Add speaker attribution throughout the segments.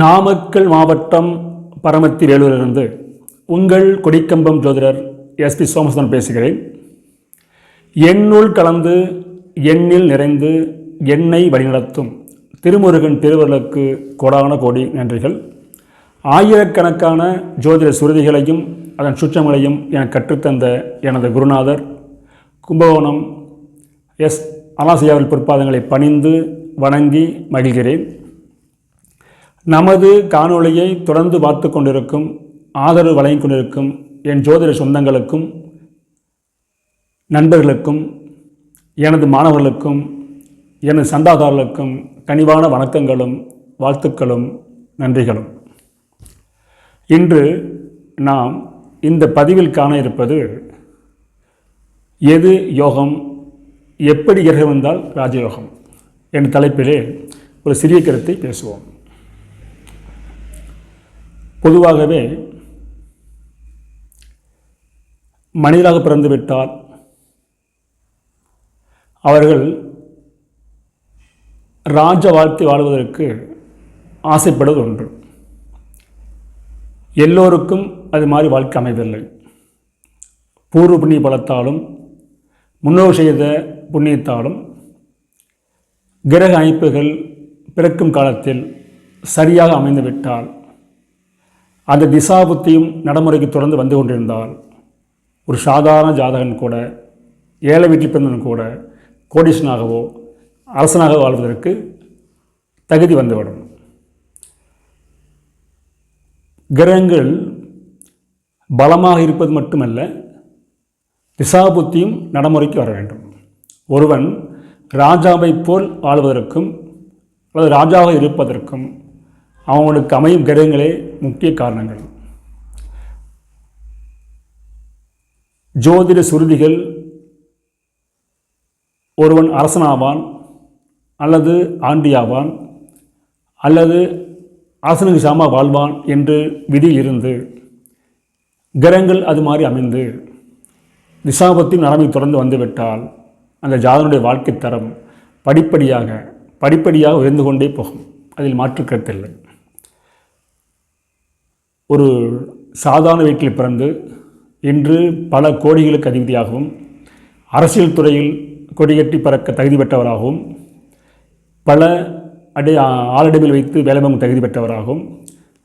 Speaker 1: நாமக்கல் மாவட்டம் பரமத்தி வேலூரிலிருந்து உங்கள் கொடிக்கம்பம் ஜோதிடர் எஸ்பி சோமசன் பேசுகிறேன். என்னுள் கலந்து எண்ணில் நிறைந்து எண்ணை வழிநடத்தும் திருமுருகன் திருவருளுக்கு கோடான கோடி நன்றிகள். ஆயிரக்கணக்கான ஜோதிட சுருதிகளையும் அதன் சுற்றங்களையும் எனக்கு கற்றுத்தந்த எனது குருநாதர் கும்பகோணம் எஸ் அலாசியாவில் பிற்பாதங்களை பணிந்து வணங்கி மகிழ்கிறேன். நமது காணொளியை தொடர்ந்து பார்த்து கொண்டிருக்கும் ஆதரவு வழங்கிக் கொண்டிருக்கும் என் ஜோதிட சொந்தங்களுக்கும் நண்பர்களுக்கும் எனது மாணவர்களுக்கும் எனது சந்தாதாரர்களுக்கும் கனிவான வணக்கங்களும் வாழ்த்துக்களும் நன்றிகளும். இன்று நாம் இந்த பதிவில் காண இருப்பது எது யோகம் எப்படி கிரகம் வந்தால் ராஜயோகம் என்ற தலைப்பிலே ஒரு சிறிய கருத்தை பேசுவோம். பொதுவாகவே மனிதராக பிறந்துவிட்டால் அவர்கள் ராஜ வாழ்க்கை வாழ்வதற்கு ஆசைப்படுவது ஒன்று. எல்லோருக்கும் அது மாதிரி வாழ்க்கை அமைவதில்லை. பூர்வ புண்ணிய பலத்தாலும் முன்னோர் செய்த புண்ணியத்தாலும் கிரக அமைப்புகள் பிறக்கும் காலத்தில் சரியாக அமைந்துவிட்டால் அந்த திசாபுத்தியும் நடைமுறைக்கு தொடர்ந்து வந்து கொண்டிருந்தால் ஒரு சாதாரண ஜாதகன் கூட ஏழை வீட்டில் பிறந்தவன் கூட கோடீசனாகவோ அரசனாக வாழ்வதற்கு தகுதி வந்துவிடும். கிரகங்கள் பலமாக இருப்பது மட்டுமல்ல திசாபுத்தியும் நடைமுறைக்கு வர வேண்டும். ஒருவன் ராஜாவைப் போல் வாழ்வதற்கும் அல்லது ராஜாவாக இருப்பதற்கும் அவனுக்கு அமையும் கிரகங்களே முக்கிய காரணங்கள். ஜோதிட சுருதிகள் ஒருவன் அரசனாவான் அல்லது ஆண்டியாவான் அல்லது அரசனுக்கு சாமா வாழ்வான் என்று விதியில் இருந்து கிரகங்கள் அது மாதிரி அமைந்து திசாபத்தின் நலமை தொடர்ந்து வந்துவிட்டால் அந்த ஜாதனுடைய வாழ்க்கை தரம் படிப்படியாக படிப்படியாக உயர்ந்து கொண்டே போகும். அதில் மாற்றுக்கருத்தில்லை ஒரு சாதாரண வீட்டில் பிறந்து இன்று பல கோடிகளுக்கு அதிபதியாகவும் அரசியல் துறையில் கொடிகட்டி பறக்க தகுதி பெற்றவராகவும் பல அடி ஆளடிமையில் வைத்து வேலைவாங்கும் தகுதி பெற்றவராகவும்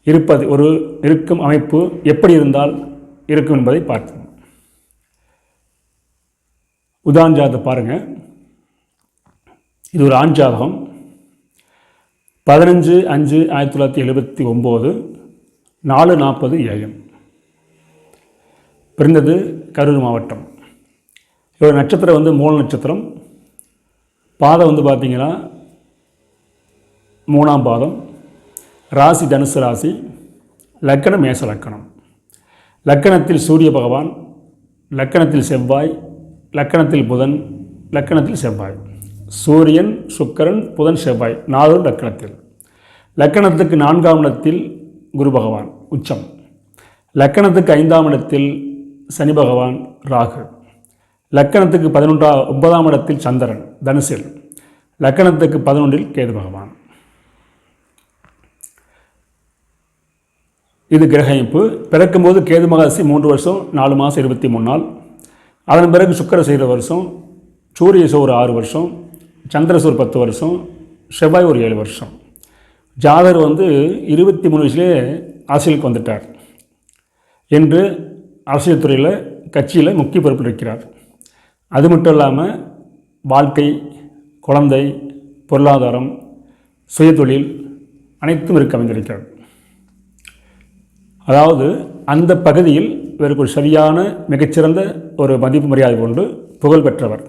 Speaker 1: இருப்பது ஒரு இருக்கும் அமைப்பு எப்படி இருந்தால் இருக்கும் என்பதை பார்த்தோம் உதான் ஜாதகம் பாருங்கள் இது ஒரு ஆண் ஜாதகம். பதினஞ்சு அஞ்சு ஆயிரத்தி தொள்ளாயிரத்தி எழுபத்தி ஒம்பது நாலு நாற்பது ஏஎம் பிறந்தது கரூர் மாவட்டம். இவர் நட்சத்திரம் வந்து மூல நட்சத்திரம். பாதம் வந்து பார்த்திங்கன்னா மூணாம் பாதம். ராசி தனுசு ராசி லக்கணம் மேச லக்கணம். லக்கணத்தில் சூரிய பகவான் லக்கணத்தில் செவ்வாய் லக்கணத்தில் புதன் லக்கணத்தில் செவ்வாய். சூரியன் சுக்கரன் புதன் செவ்வாய். நாலு லக்கணத்தில். லக்கணத்துக்கு நான்காம் இடத்தில் குரு பகவான் உச்சம். லக்கணத்துக்கு ஐந்தாம் இடத்தில் சனி பகவான் ராகு. லக்கணத்துக்கு பதினொன்றா ஒன்பதாம் இடத்தில் சந்திரன் தனுசில். லக்கணத்துக்கு பதினொன்றில் கேது பகவான். இது கிரக பிறக்கும்போது கேது மகாசி மூன்று வருஷம் நாலு மாதம் இருபத்தி மூணு நாள். அதன் பிறகு சுக்கர செய்கிற வருஷம் சூரிய ஒரு ஆறு வருஷம் சந்திரசூர் பத்து வருஷம் செவ்வாய் ஒரு ஏழு வருஷம். ஜாதர் வந்து இருபத்தி மூணு வயசுலேயே அரசியலுக்கு வந்துட்டார் என்று அரசியல் துறையில் கட்சியில் முக்கிய பொறுப்பில் இருக்கிறார். அது மட்டும் இல்லாமல் வாழ்க்கை குழந்தை பொருளாதாரம் சுயதொழில் அனைத்தும் இருக்க அமைந்திருக்கிறார் அதாவது அந்த பகுதியில் இவருக்கு ஒரு சரியான மிகச்சிறந்த ஒரு மதிப்பு மரியாதை கொண்டு புகழ் பெற்றவர்.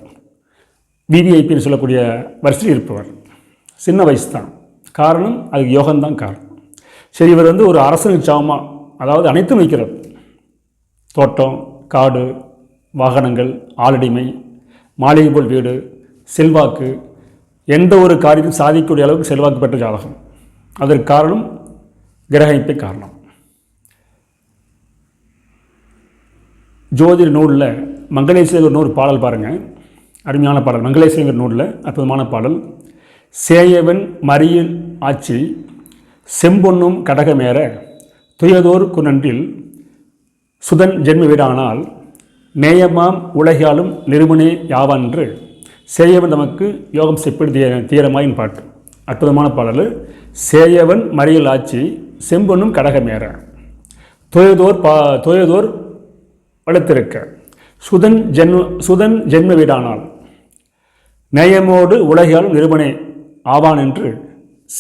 Speaker 1: விவிஐபின்னு சொல்லக்கூடிய வரிசையில் இருப்பவர். சின்ன வயசு தான் காரணம் அதுக்கு யோகம்தான் காரணம். சரி இவர் வந்து ஒரு அரசனுக்கு சாமா அதாவது அனைத்தும் வைக்கிறார். தோட்டம் காடு வாகனங்கள் ஆளடிமை மாளிகை போல் வீடு செல்வாக்கு எந்த ஒரு காரியத்தையும் சாதிக்கக்கூடிய அளவுக்கு செல்வாக்கு பெற்ற ஜாதகம். அதற்கு காரணம் கிரகிப்பை காரணம். ஜோதிட நூலில் மங்களேஸ்வரர் நூறு பாடல் பாருங்கள் அருமையான பாடல். மங்களேஸ்வரங்கிற நூலில் அற்புதமான பாடல். சேயவன் மறியில் ஆட்சி செம்பொன்னும் கடகமேற துயதோர் குனன்றில் சுதன் ஜென்ம வீடானால் நேயமாம் உலகாலும் நிறுவனே யாவன்று. சேயவன் நமக்கு யோகம் செப்பிடு தீர தீரமாயின் பாட்டு. அற்புதமான பாடல். சேயவன் மறியல் ஆட்சி செம்பொன்னும் கடகமேற. துயதோர் பா துயதோர் வளர்த்திருக்க. சுதன் ஜென்ம சுதன் ஜென்ம வீடானால் நேயமோடு உலகாலும் நிறுவனே ஆவான் என்று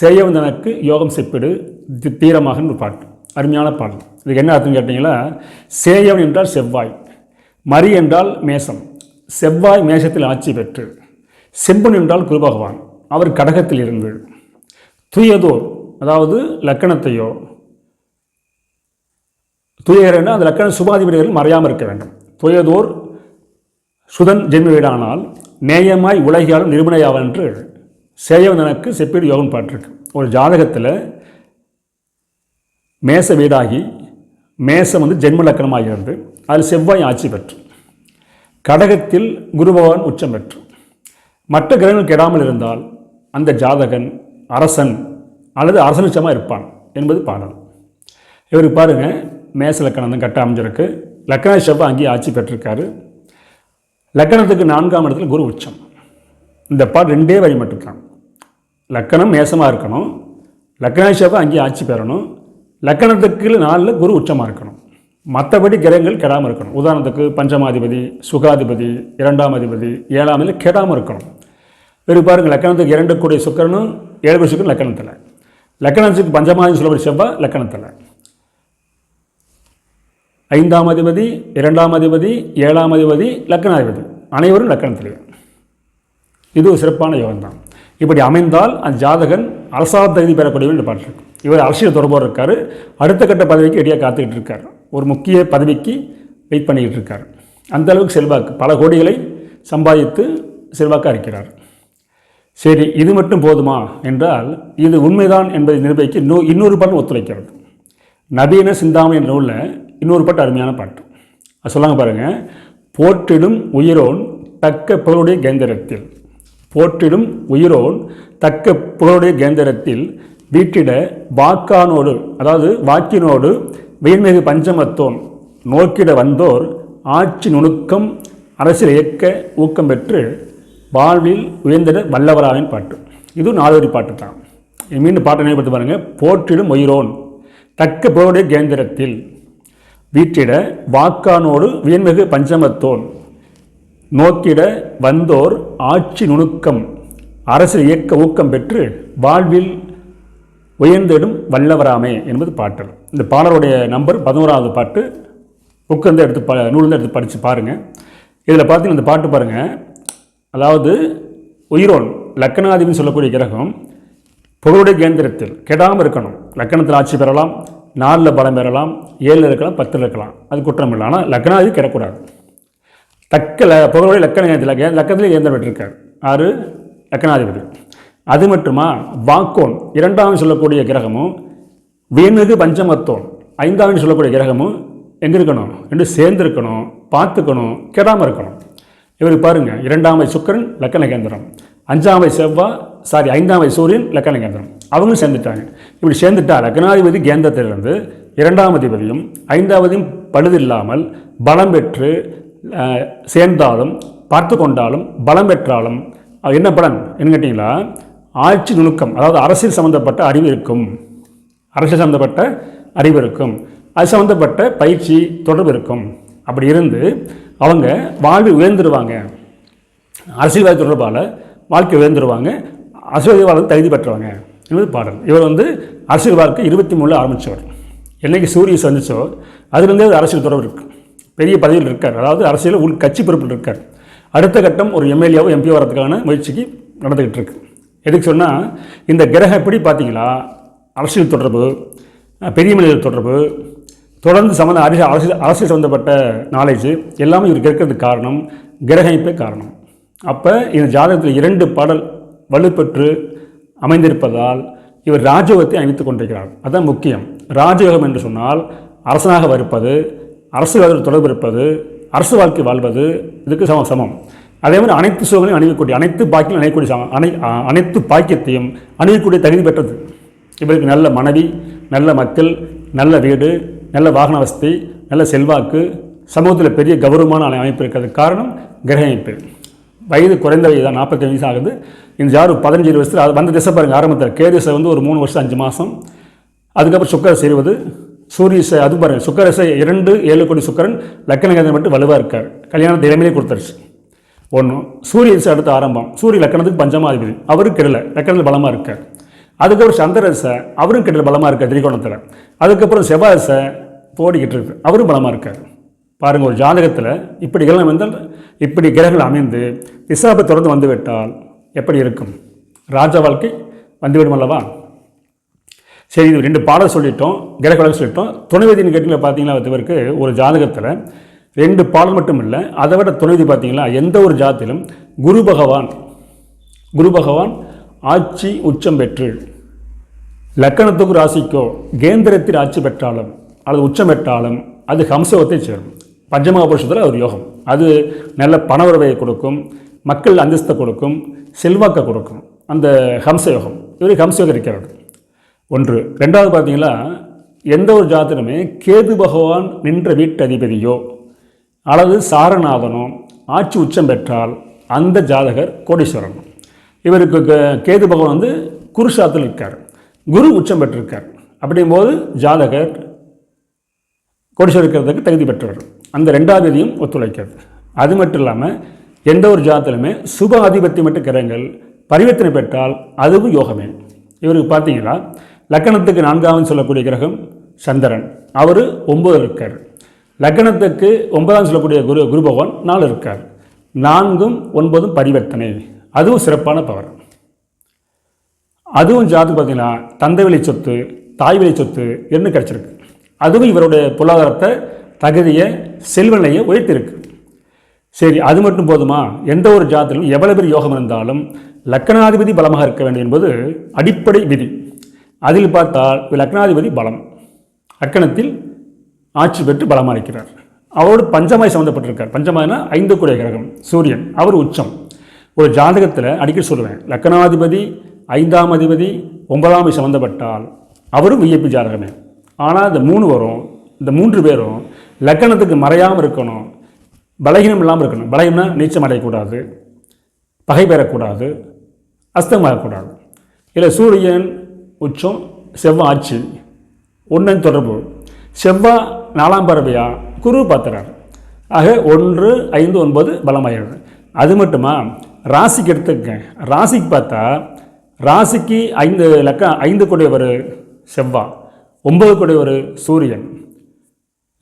Speaker 1: சேயவந்தனுக்கு யோகம் செப்பிடு தி- தீரமாக ஒரு பாட்டு. அருமையான பாடல். இதுக்கு என்ன அர்த்தம் கேட்டிங்களா? சேயவன் என்றால் செவ்வாய் மரி என்றால் மேசம் செவ்வாய் மேசத்தில் ஆட்சி பெற்று செம்பன் என்றால் குரு பகவான் அவர் கடகத்தில் இருந்து தூயதோர் அதாவது லக்கணத்தையோ தூயகரன்னா அந்த லக்கண சுபாதிபதிகள் மறையாமல் இருக்க வேண்டும். தூயதோர் சுதன் ஜென்ம வீடானால் நேயமாய் உலகியாலும் நிருபணையாவன் என்று சேயவனனுக்கு செப்பீடு யோகம் பாட்டிருக்கு. ஒரு ஜாதகத்தில் மேச வீடாகி மேசம் வந்து ஜென்ம லக்கணமாகிறது அதில் செவ்வாய் ஆட்சி பெற்று கடகத்தில் குரு பகவான் உச்சம் பெற்று மற்ற கிரகங்கள் கெடாமல் இருந்தால் அந்த ஜாதகன் அரசன் அல்லது அரசனுச்சமாக இருப்பான் என்பது பாடல். இவருக்கு பாருங்கள் மேச லக்கணம் தான் கட்ட அமைஞ்சிருக்கு. லக்கண செவ்வாய் அங்கேயே ஆட்சி பெற்றிருக்காரு. லக்கணத்துக்கு நான்காம் இடத்துல குரு உச்சம். இந்த பாட் ரெண்டே வரி மட்டும்தான். லக்கணம் மேசமாக இருக்கணும். லக்கண அங்கேயே ஆட்சி பெறணும். லக்கணத்துக்கு நாலில் குரு உச்சமாக இருக்கணும். மற்றபடி கிரகங்கள் கெடாமல் இருக்கணும். உதாரணத்துக்கு பஞ்சமாதிபதி சுகாதிபதி இரண்டாம் அதிபதி ஏழாம் அதிபதி கெடாமல் இருக்கணும். வெறும் பாருங்கள் லக்கணத்துக்கு இரண்டு கூடிய சுக்கரனும் ஏழு கூடிய சுக்கரன் லக்கணத்தில். லக்கணத்துக்கு பஞ்சமாதி சொல்லப்படி செவ்வாய் லக்கணத்தில். ஐந்தாம் அதிபதி இரண்டாம் அதிபதி ஏழாம் அதிபதி லக்கணாதிபதி. அனைவரும் லக்கணத்திலேயே. இது ஒரு சிறப்பான யோகம் தான் இப்படி அமைந்தால் அந்த ஜாதகன் அரசாத தகுதி பெறக்கூடியவன் என்று பாட்டிருக்கு இவர் அரசியல் தொடர்போடு இருக்கார். அடுத்த கட்ட பதவிக்கு ரெடியாக காத்துக்கிட்டு இருக்கார். ஒரு முக்கிய பதவிக்கு வெயிட் பண்ணிக்கிட்டு இருக்கார். அந்த அளவுக்கு செல்வாக்கு. பல கோடிகளை சம்பாதித்து செல்வாக்காக இருக்கிறார். சரி இது மட்டும் போதுமா என்றால் இது உண்மைதான் என்பதை நிரூபிக்க இன்னொரு இன்னொரு பாட்டு ஒத்துழைக்கிறது. நவீன சிந்தாமணி என்ற நூலில் இன்னொரு பாட்டு அருமையான பாட்டு. அது சொல்லாங்க பாருங்கள் போற்றிடும் உயிரோன் தக்க பொருளுடைய கேந்திரத்தில் போற்றிடும் உயிரோன் தக்க புகழுடைய கேந்திரத்தில் வீட்டிட வாக்கானோடு அதாவது வாக்கினோடு வீண்மிகு பஞ்சமத்தோன் நோக்கிட வந்தோர் ஆட்சி நுணுக்கம் அரசியல் இயக்க ஊக்கம் பெற்று வாழ்வில் உயர்ந்திட வல்லவராவின் பாட்டு. இது நாலுவரி பாட்டு தான். மீண்டும் பாட்டை நினைவுபடுத்தி பாருங்கள் போற்றிடும் உயிரோன் தக்க புகழுடைய கேந்திரத்தில் வீற்றிட வாக்கானோடு வியன்மிகு பஞ்சமத்தோன் நோக்கிட வந்தோர் ஆட்சி நுணுக்கம் அரசியல் இயக்க ஊக்கம் பெற்று வாழ்வில் உயர்ந்திடும் வல்லவராமே என்பது பாட்டல். இந்த பாடலுடைய நம்பர் பதினோராவது பாட்டு. புக்கு எடுத்து ப நூலேருந்து எடுத்து படித்து பாருங்கள் இதில் பார்த்தீங்கன்னா இந்த பாட்டு பாருங்கள் அதாவது உயிரோன் லக்கணாதிபதி சொல்லக்கூடிய கிரகம் புகழுடைய கேந்திரத்தில் கெடாமல் இருக்கணும். லக்கணத்தில் ஆட்சி பெறலாம் நாலில் பலம் பெறலாம் ஏழில் இருக்கலாம் பத்தில் இருக்கலாம். அது குற்றம் இல்லை. ஆனால் லக்னாதி கிடக்கூடாது. தக்க புகழுடைய லக்கண நேரத்தில் லக்கத்தில் இயந்திரம் பெற்றிருக்கார். ஆறு லக்கணாதிபதி. அது மட்டுமா? வாக்கோன். இரண்டாம் சொல்லக்கூடிய கிரகமும் வேணுகு பஞ்சமத்தோன். ஐந்தாம் சொல்லக்கூடிய கிரகமும் எங்கே இருக்கணும் ரெண்டு சேர்ந்துருக்கணும் பார்த்துக்கணும் கெடாமல் இருக்கணும். இவர் பாருங்க இரண்டாம் சுக்கரன் லக்கண கேந்திரம். அஞ்சாம் செவ்வாய் சாரி ஐந்தாம் சூரியன் லக்கண கேந்திரம். அவங்களும் சேர்ந்துட்டாங்க. இப்படி சேர்ந்துட்டா லக்னாதிபதி கேந்திரத்திலிருந்து இரண்டாம் அதிபதியும் ஐந்தாவதையும் பழுதில்லாமல் பலம் பெற்று சேர்ந்தாலும் பார்த்து கொண்டாலும் பலம் பெற்றாலும் அது என்ன பலன் என்ன கேட்டிங்களா? ஆட்சி நுணுக்கம் அதாவது அரசியல் சம்மந்தப்பட்ட அறிவு இருக்கும். அரசியல் சம்மந்தப்பட்ட அறிவு இருக்கும். அது சம்மந்தப்பட்ட பயிற்சி தொடர்பு இருக்கும். அப்படி இருந்து அவங்க வாழ்வில் உயர்ந்துருவாங்க. அரசியல்வாதி தொடர்பால் வாழ்க்கை உயர்ந்துருவாங்க. அரசியல்வாதம் தகுதி பெற்றவங்க என்பது பாடல். இவர் வந்து அரசியல் வாழ்க்கை இருபத்தி மூணில் ஆரம்பித்தவர் என்றைக்கு சூரிய சந்தித்தோ அதுலேருந்தே அரசியல் தொடர்பு இருக்குது பெரிய பதவியில் இருக்கார். அதாவது அரசியல் உள் கட்சி பொறுப்பில் இருக்கார். அடுத்த கட்டம் ஒரு எம்எல்ஏவோ எம்பி வரதுக்கான முயற்சிக்கு நடந்துக்கிட்டு இருக்கு. எதுக்கு சொன்னால் இந்த கிரகம் எப்படி பார்த்தீங்களா அரசியல் தொடர்பு பெரிய மனிதர் தொடர்பு தொடர்ந்து சம்மந்த அரசியல் அரசியல் அரசியல் சம்மந்தப்பட்ட நாலேஜ் எல்லாமே இவருக்கு இருக்கிறதுக்கு காரணம் கிரகணிப்பே காரணம். அப்போ இந்த ஜாதகத்தில் இரண்டு பாடல் வலுப்பெற்று அமைந்திருப்பதால் இவர் ராஜயோகத்தை அமைத்துக் கொண்டிருக்கிறார். அதுதான் முக்கியம். ராஜயோகம் என்று சொன்னால் அரசனாக வருப்பது அரசியல்வாதிகள் தொடர்பு இருப்பது அரசு வாழ்க்கை வாழ்வது இதுக்கு சமம் சமம். அதே மாதிரி அனைத்து சுகங்களையும் அணியக்கூடிய அனைத்து பாக்கியம் அணியக்கூடிய சமம் அனை அனைத்து பாக்கியத்தையும் அணியக்கூடிய தகுதி பெற்றது. இவருக்கு நல்ல மனைவி நல்ல மக்கள் நல்ல வீடு நல்ல வாகன வசதி நல்ல செல்வாக்கு சமூகத்தில் பெரிய கௌரவமான அமைப்பு இருக்கிறது காரணம் கிரக அமைப்பு. வயது குறைந்த வயது தான் நாற்பத்தஞ்சு வயசு ஆகுது. இந்த ஜாரு பதினஞ்சு இருபது வருஷத்தில் அது வந்த திசை பாருங்கள் ஆரம்பத்தில். கேதிசை வந்து ஒரு மூணு வருஷம் அஞ்சு மாதம் அதுக்கப்புறம் சுக்கரை செய்வது சூரிய அது பாருங்கள் சுக்கரசை இரண்டு ஏழு கோடி சுக்கரன் லக்கணகேந்திரன் மட்டும் வலுவாக இருக்கார். கல்யாணத்தை இளமையிலே கொடுத்துருச்சு ஒன்று சூரிய திசை அடுத்து ஆரம்பம். சூரிய லக்கணத்துக்கு பஞ்சமாதிபதி அவரும் கெடல லக்கணத்தில் பலமாக இருக்கார். அதுக்கப்புறம் சந்திரசை அவரும் கெடல பலமாக இருக்கார் திரிகோணத்தில். அதுக்கப்புறம் செவ்வாசை போடிக்கிட்டு இருக்கு. அவரும் பலமாக இருக்கார். பாருங்கள் ஒரு ஜாதகத்தில் இப்படி கிரகம் வந்தால் இப்படி கிரகங்கள் அமைந்து திசாபை தொடர்ந்து வந்துவிட்டால் எப்படி இருக்கும்? ராஜ வாழ்க்கை வந்துவிடும் அல்லவா சரி இது ரெண்டு பாடல் சொல்லிட்டோம் கிரக வழக்கு சொல்லிட்டோம். துணைவதின்னு கேட்டிங்களா பார்த்தீங்கன்னா இவருக்கு ஒரு ஜாதகத்தில் ரெண்டு பாடல் மட்டும் இல்லை அதை விட துணைவதி பார்த்தீங்களா எந்த ஒரு ஜாத்திலும் குரு பகவான் குரு பகவான் ஆட்சி உச்சம் பெற்று லக்கணத்துக்கு ராசிக்கோ கேந்திரத்தில் ஆட்சி பெற்றாலும் அல்லது உச்சம் பெற்றாலும் அது ஹம்சவத்தை சேரும். பஞ்சமகாபுருஷத்தில் ஒரு யோகம். அது நல்ல பண உறவையை கொடுக்கும் மக்கள் அந்தஸ்தை கொடுக்கும் செல்வாக்கை கொடுக்கும். அந்த ஹம்ச யோகம். இவருக்கு இருக்கிறார்கள் இருக்கிறது. ஒன்று. ரெண்டாவது பார்த்தீங்கன்னா எந்த ஒரு ஜாதகமே கேது பகவான் நின்ற வீட்டு அதிபதியோ அல்லது சாரநாதனோ ஆட்சி உச்சம் பெற்றால் அந்த ஜாதகர் கோடீஸ்வரன். இவருக்கு க- கேது பகவான் வந்து குருஷாத்தில் இருக்கார். குரு உச்சம் பெற்றிருக்கார். அப்படிங்கும்போது ஜாதகர் கோடீஸ்வரர் இருக்கிறதுக்கு தகுதி பெற்றவர். அந்த ரெண்டாவது விதியும் ஒத்துழைக்கிறது. அது மட்டும் இல்லாமல் எந்த ஒரு ஜாதத்திலுமே சுப ஆதிபத்தியமற்ற கிரகங்கள் பரிவர்த்தனை பெற்றால் அதுவும் யோகமே. இவருக்கு பார்த்தீங்கன்னா லக்கணத்துக்கு நான்காவது சொல்லக்கூடிய கிரகம் சந்திரன். அவர் ஒன்பது இருக்கார். லக்கணத்துக்கு ஒன்பதாம் சொல்லக்கூடிய குரு குரு பகவான் நாலு இருக்கார். நான்கும் ஒன்பதும் பரிவர்த்தனை. அதுவும் சிறப்பான பவர். அதுவும் ஜாதகம் பார்த்தீங்கன்னா தந்தை சொத்து தாய் விலை சொத்து என்ன கிடச்சிருக்கு? அதுவும் இவருடைய பொருளாதாரத்தை தகுதியை செல்வநிலையை உயர்த்திருக்கு சரி அது மட்டும் போதுமா? எந்த ஒரு ஜாதத்திலும் எவ்வளவு பெரிய யோகம் இருந்தாலும் லக்கணாதிபதி பலமாக இருக்க வேண்டும் என்பது அடிப்படை விதி. அதில் பார்த்தால் லக்னாதிபதி பலம். லக்கணத்தில் ஆட்சி பெற்று பலமாக இருக்கிறார் அவரோடு பஞ்சமாய் சம்மந்தப்பட்டிருக்கார் பஞ்சமாய்னா ஐந்து கூடிய கிரகம். சூரியன் அவர் உச்சம். ஒரு ஜாதகத்தில் அடிக்கடி சொல்லுவேன் லக்கணாதிபதி ஐந்தாம் அதிபதி ஒன்பதாம் சம்மந்தப்பட்டால் அவரும் விஐபி ஜாதகமே. ஆனால் இந்த மூணு வரும் இந்த மூன்று பேரும் லக்கணத்துக்கு மறையாமல் இருக்கணும் பலகீனம் இல்லாமல் இருக்கணும். பலகீனம்னா நீச்சம் அடையக்கூடாது பகை பெறக்கூடாது அஸ்தமாகக்கூடாது இல்லை சூரியன் உச்சம் செவ்வாய் ஆட்சி. ஒன்றன் தொடர்பு. செவ்வாய் நாலாம் பறவையா குரு பார்த்துறார் ஆக ஒன்று ஐந்து ஒன்பது பலமாயிடுது அது மட்டுமா? ராசிக்கு எடுத்துக்க ராசிக்கு பார்த்தா ராசிக்கு ஐந்து லக்க ஐந்து கூடியவர் செவ்வாய் ஒன்பது கூடியவர் சூரியன்.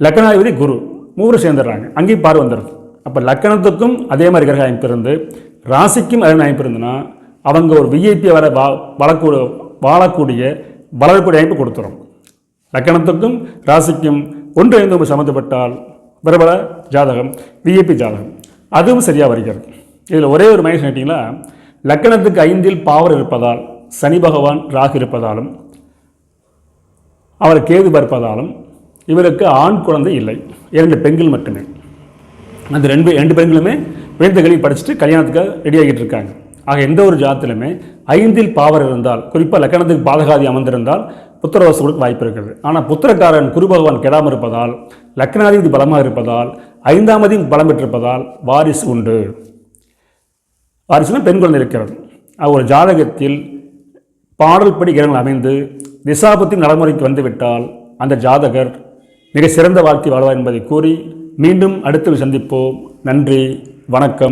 Speaker 1: லக்கணாதிபதி குரு. மூவரும் சேர்ந்துடுறாங்க. அங்கேயும் பார்வை வந்துடுது. அப்போ லக்கணத்துக்கும் அதே மாதிரி கிரக அமைப்பு இருந்து ராசிக்கும் அதே அமைப்பு இருந்துன்னா அவங்க ஒரு விஐபி வர வா வளக்கூடிய வாழக்கூடிய வளரக்கூடிய அமைப்பு கொடுத்துரும். லக்கணத்துக்கும் ராசிக்கும் ஒன்று ஐந்து சம்மந்தப்பட்டால் பிரபல ஜாதகம் விஐபி ஜாதகம். அதுவும் சரியாக வருகிறது. இதில் ஒரே ஒரு மைனஸ் கேட்டிங்கன்னா லக்கணத்துக்கு ஐந்தில் பாவர் இருப்பதால் சனி பகவான் ராகு இருப்பதாலும் அவர் கேது பார்ப்பதாலும் இவருக்கு ஆண் குழந்தை இல்லை. இரண்டு பெண்கள் மட்டுமே. அந்த ரெண்டு ரெண்டு பெண்களுமே வேந்தகளில் படிச்சுட்டு கல்யாணத்துக்கு ரெடி ஆகிட்டு இருக்காங்க. ஆக எந்த ஒரு ஜாதத்திலுமே ஐந்தில் பாவர் இருந்தால் குறிப்பாக லக்கணத்துக்கு பாதகாதி அமர்ந்திருந்தால் புத்திரவாசம் கொடுக்க வாய்ப்பு இருக்கிறது. ஆனால் புத்திரக்காரன் குரு பகவான் கெடாமல் இருப்பதால் லக்னாதிபதி பலமாக இருப்பதால் ஐந்தாம் பலம் பெற்றிருப்பதால் வாரிசு உண்டு. வாரிசுனா பெண் குழந்தை இருக்கிறது ஒரு ஜாதகத்தில் பாடல் படி கிரகங்கள் அமைந்து திசாபத்தி நடைமுறைக்கு வந்துவிட்டால் அந்த ஜாதகர் மிக சிறந்த வாழ்க்கை வாழ்வார் என்பதை கூறி மீண்டும் அடுத்து சந்திப்போம். நன்றி வணக்கம்.